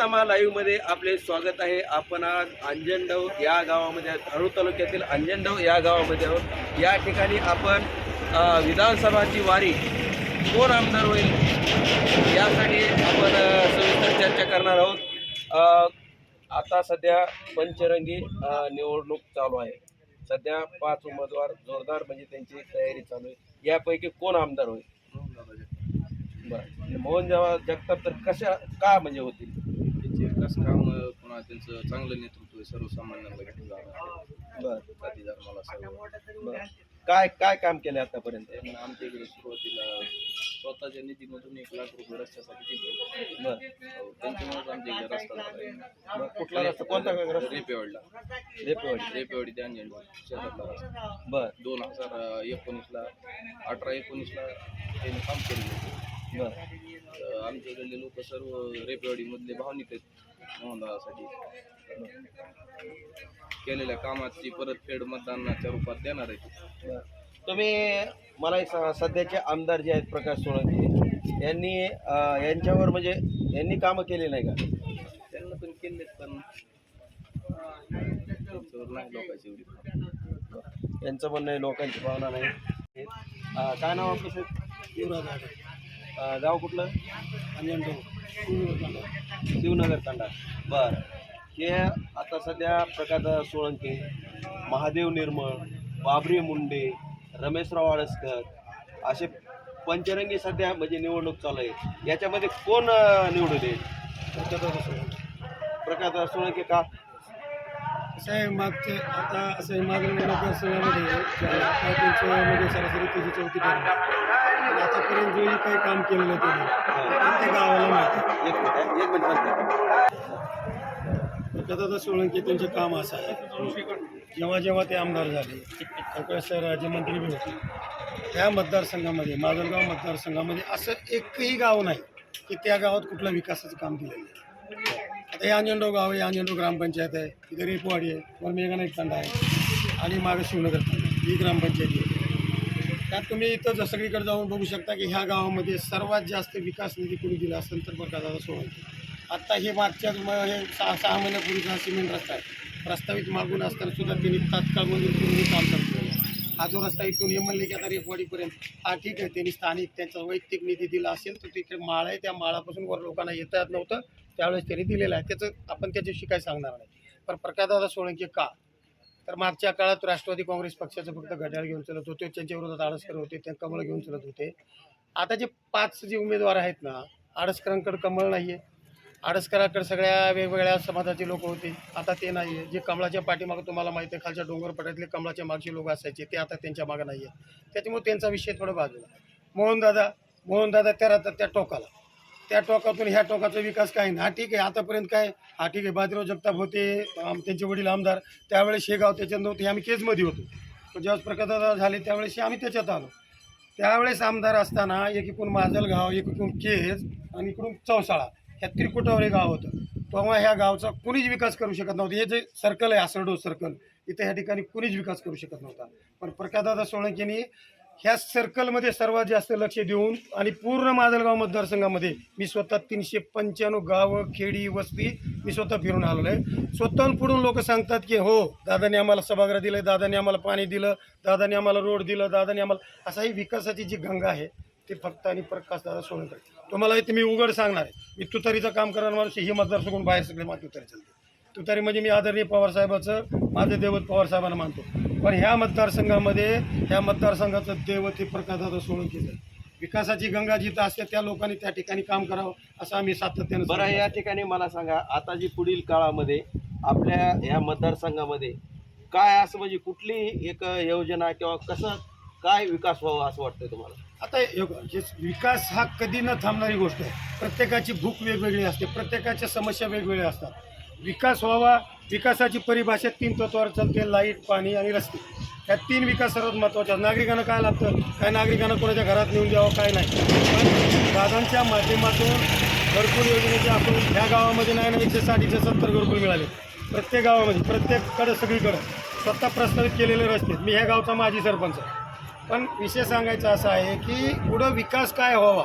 महाराष्ट्रमा लाईव्हमध्ये आपले स्वागत आहे. आपण आज अंजनडव या गावामध्ये हळू तालुक्यातील अंजनडव या गावामध्ये आहोत. या ठिकाणी आपण विधानसभाची वारी कोण आमदार होईल यासाठी आपण सविस्तर चर्चा करणार आहोत. आता सध्या पंचरंगी निवडणूक चालू आहे. सध्या पाच उमेदवार जोरदार म्हणजे त्यांची तयारी चालू आहे. यापैकी कोण आमदार होईल? बरं. मोहन जेव्हा जगताप तर कशा का म्हणजे होतील? त्यांचे विकास काम पुन्हा त्यांचं चांगलं नेतृत्व आहे सर्वसामान्यांना जाणार बरं. जाती धर्माला सर्व. बरं. काय काय काम केले आतापर्यंत? त्यांनी आमच्या इकडे सुरुवातीला स्वतःच्या निधीमधून एक लाख रुपये रस्त्यासाठी दिले. बरं. हो, त्यांच्यामुळेच आमच्या इकडे रस्ता झाला. बरं कुठला रस्ता? कोणता रस्ता? रेपेवाडला. रेपेवाडी. रेपेवाडी ते अंजन शेतातला रस्ता. बरं. दोन हजार एकोणीसला अठरा एकोणीसला त्यांनी काम केलेलं बरं. तर आमच्या इकडले लोक सर्व रेपेवाडीमधले भावनिक आहेत मोहनदासाठी केलेल्या कामाची परतफेड मतदानाच्या रूपात देणार आहेत. बरं. तुम्ही मला एक सांगा सध्याचे आमदार जे आहेत प्रकाश सोळंके यांनी अं, यांच्यावर म्हणजे यांनी कामं केली नाही का? त्यांना पण केलेत पण त्यांच्यावर नाही लोकांची एवढी भावना. यांचं म्हणणं आहे लोकांची भावना नाही. अं, काय नाव आपलं साहेब? अं, गाव कुठलं? शिवनगर तांडा. बरं. हे आता सध्या प्रकाश सोळंके महादेव निर्मळ बाबरी मुंडे रमेशराव आळसकर असे पंचरंगी सध्या म्हणजे निवडणूक चालू आहे. याच्यामध्ये कोण निवडून येईल? प्रकाश सोळंके का? आहे मागचे आता असं आहे मागील मतदारसंघामध्ये आता त्यांच्यामध्ये सरासरी त्याची चौथी आणि आतापर्यंत जे काही काम केलेलं त्यांनी प्रत्येक गावाला माहिती एक मिनिट एक मिनिट प्रकाशदादा सोळंके त्यांचे काम असं आहे. जेव्हा जेव्हा ते आमदार झाले त्यावेळेस राज्यमंत्री बी होते. त्या मतदारसंघामध्ये माजलगाव मतदारसंघामध्ये असं एकही गाव नाही की त्या गावात कुठलं विकासाचं काम केलेलं आहे आता हे गाव आहे अंजनडो ग्रामपंचायत आहे. इथे रेपवाडी आहे वर मेघाना एक तांडा आहे. आणि मागं शिवनगर ही ग्रामपंचायत आहे. त्यात तुम्ही इथं सगळीकडे जाऊन बघू शकता की ह्या गावामध्ये सर्वात जास्त विकास निधी कुणी दिला असेल तर प्रकाशाला सोळंके आत्ता हे मागच्या हे सहा सहा महिन्यापूर्वीचा सिमेंट रस्ता आहे. प्रस्तावित मागून असताना सुद्धा त्यांनी तात्काळ मंजूर करून हे काम करतो हा जो रस्ता इथून हे म्हणले की आता रेपवाडीपर्यंत. हा ठीक आहे त्यांनी स्थानिक त्यांचा वैयक्तिक निधी दिला असेल तर तिकडे माळ आहे त्या माळापासून वर लोकांना येता येत नव्हतं. त्यावेळेस त्यांनी दिलेलं आहे. त्याचं आपण त्याच्याविषयी काय सांगणार नाही. पण प्रकाशदादा सोळंके का? तर मागच्या काळात राष्ट्रवादी काँग्रेस पक्षाचं फक्त घड्याळ घेऊन चलत होते. त्यांच्या विरोधात आडसकर होते. ते कमळ घेऊन चलत होते. आता जे पाच जे उमेदवार आहेत ना आडसकरांकडे कमळ नाही आहे आडसकराकडे सगळ्या वेगवेगळ्या समाजाचे लोक होते. आता ते नाही आहे जे कमळाच्या पाठीमागं तुम्हाला माहिती आहे खालच्या डोंगरपट्यातले कमळाच्या मागचे लोक असायचे ते आता त्यांच्या मागं नाही आहे त्याच्यामुळे त्यांचा विषय थोडं बाजूला मोहनदादा मोहनदादा त्या राहतात त्या टोकाला. त्या टोकातून ह्या टोकाचा विकास काय? हा ठीक आहे आतापर्यंत काय? हा ठीक आहे बाजीराव जगताप होते आम- त्यांचे वडील आमदार. त्यावेळेस शेगाव त्याच्यात नव्हते आम्ही केजमध्ये होतो. पण ज्यावेळेस प्रकाशदादा झाले त्यावेळेस आम्ही त्याच्यात आलो. त्यावेळेस आमदार असताना एक इकडून माजलगाव एकीकडून केज आणि इकडून चौसाळा. ह्या त्रिकुटावर हे गाव होतं. तेव्हा ह्या गावचा कुणीच विकास करू शकत नव्हतं. हे जे सर्कल आहे आसरडो सर्कल इथे ह्या ठिकाणी कुणीच विकास करू शकत नव्हता. पण प्रकाशदादा सोळंकेनी ह्या सर्कलमध्ये सर्वात जास्त लक्ष देऊन आणि पूर्ण माजलगाव मतदारसंघामध्ये मी स्वतः तीनशे पंच्याण्णव गावं खेडी वस्ती मी स्वतः फिरून आलेलो आहे. स्वतःहून पुढून लोक सांगतात की हो दादाने आम्हाला सभागृह दिलं दादाने आम्हाला पाणी दिलं दादाने आम्हाला रोड दिलं दादाने आम्हाला असा ही विकासाची जी गंगा आहे ते फक्त आणि प्रकाश दादा सोडून तुम्हाला इथे मी उघड सांगणार आहे. मी तुतारीचं काम करणार माणूस ही मतदारसंघून बाहेर सगळे माझी तुतारी चालते तुतारी म्हणजे मी आदरणीय पवारसाहेबाचं माझं देवत पवारसाहेबांना मानतो. पण ह्या मतदारसंघामध्ये ह्या मतदारसंघाचं दैवत प्रकाशदादा सोळंकीचं आहे. विकासाची गंगा जिथं असते त्या लोकांनी त्या ठिकाणी काम करावं असं आम्ही सातत्यानं बरं. या ठिकाणी मला सांगा आता जी पुढील काळामध्ये आपल्या ह्या मतदारसंघामध्ये काय असं म्हणजे कुठली एक योजना किंवा कसं काय विकास व्हावा असं वाटतंय तुम्हाला आता विकास हा कधी न थांबणारी गोष्ट आहे प्रत्येकाची भूक वेगवेगळी असते प्रत्येकाच्या समस्या वेगवेगळ्या असतात विकास व्हावा विकासाची परिभाषा तीन तत्वावर चालते लाइट पाणी आणि रस्ते. ह्या तीन विकास सर्वात महत्त्वाचे नागरिकांना काय लागतं? काय नागरिकांना कोणाच्या घरात नेऊन द्यावं काय नाही. पण दादांच्या माध्यमातून घरकुल योजनेचे आपण ह्या गावामध्ये नाही ना एकशे साठ एकशे सत्तर घरकुल मिळाले. प्रत्येक गावामध्ये प्रत्येककडं सगळीकडं. स्वतः प्रस्तावित केलेले रस्ते. मी ह्या गावचा माजी सरपंच आहे. पण विषय सांगायचा असा आहे की पुढं विकास काय व्हावा?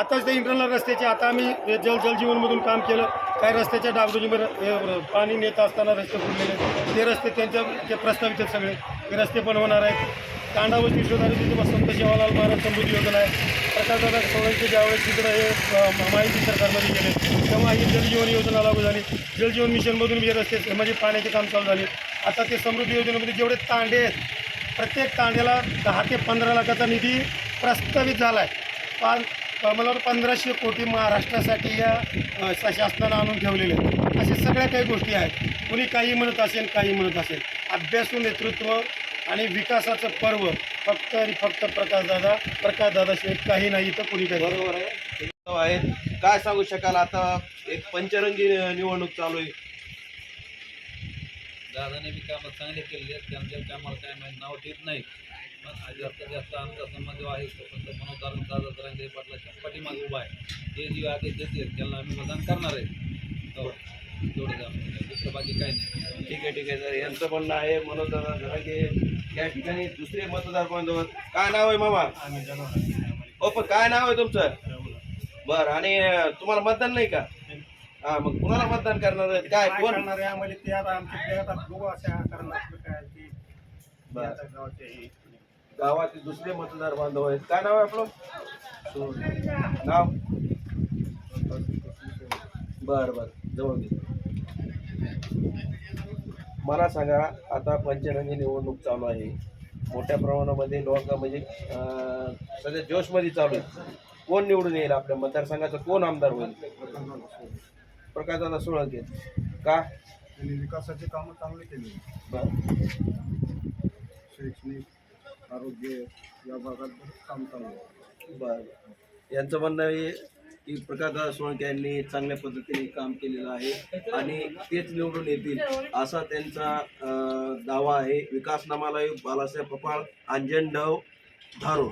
आताच ते इंटरनल रस्त्याचे आता आम्ही जल जलजीवनमधून काम केलं. काही रस्त्याच्या डागडुजीवर पाणी नेत असताना रस्ते फुटलेले ते रस्ते त्यांच्या ते प्रस्तावित आहेत सगळे. ते रस्ते पण होणार आहेत. तांडावरती शोधारी तिथे संत जवाहरलाल महाराज समृद्धी योजना आहे. प्रकाशदादा सोळंके ज्यावेळेस तिकडं हे माहिती सरकारमध्ये गेले. तेव्हा ही जलजीवन योजना लागू झाली. जलजीवन मिशनमधून जे रस्ते म्हणजे पाण्याचे काम चालू झाले. आता ते समृद्धी योजनेमध्ये जेवढे तांडे आहेत प्रत्येक तांड्याला दहा ते पंधरा लाखाचा निधी प्रस्तावित झाला आहे पाच मला वाटतं पंधराशे कोटी महाराष्ट्रासाठी या शासनानं आणून ठेवलेले आहेत. अशा सगळ्या काही गोष्टी आहेत. कुणी काही म्हणत असेल काही म्हणत असेल. अभ्यासू नेतृत्व आणि विकासाचं पर्व फक्त आणि फक्त प्रकाशदादा प्रकाशदादाशिवाय काही नाही तर कुणी काही बरोबर आहे. आहेत. काय सांगू शकाल आता? एक पंचरंगी निवडणूक चालू आहे. दादाने बी कामं चांगले केलेले आहेत. त्यांच्या कामाला काय माहीत? नाव ठेवत नाही आज जास्त जास्त आमचा जो आहे. तो फक्त मनोदार दादा तरंगे पाटलाच्या पाठीमागे उभा आहे. जे देतील त्यांना आम्ही मतदान करणार आहे. हो. तेवढं काम दुसरं बाकी काही नाही. ठीक आहे ठीक आहे सर. यांचं म्हणणं आहे मनोज दादा जरांगे या ठिकाणी दुसरे मतदार बांधव. काय नाव आहे मामा? ओ पण काय नाव आहे तुमचं? बर आणि तुम्हाला मतदान नाही का? हा मग कुणाला मतदान करणार आहेत काय कोण? आम्हाला ते आता आमच्या आता बघू अशा करणार काय बरं. गावातील दुसरे मतदार बांधव आहेत. काय नाव आहे आपलं? नाव? बर बर. जवळ घे. मला सांगा आता पंचरंगी निवडणूक चालू आहे. मोठ्या प्रमाणामध्ये लोक म्हणजे सध्या जोशमध्ये चालू आहे कोण निवडून येईल आपल्या मतदारसंघाचा? कोण आमदार होईल? प्रकाशदादा सोळंके का? विकासाची कामं चांगली केली. बर. शैक्षणिक आरोग्य या भागात काम चालू आहे. बरं यांचं म्हणणं आहे की प्रकाशदादा सोळंके यांनी चांगल्या पद्धतीने काम केलेलं आहे आणि तेच निवडून येतील असा त्यांचा अं, दावा आहे. विकास नामालय बालासाहेब पपाळ अंजनडव धारो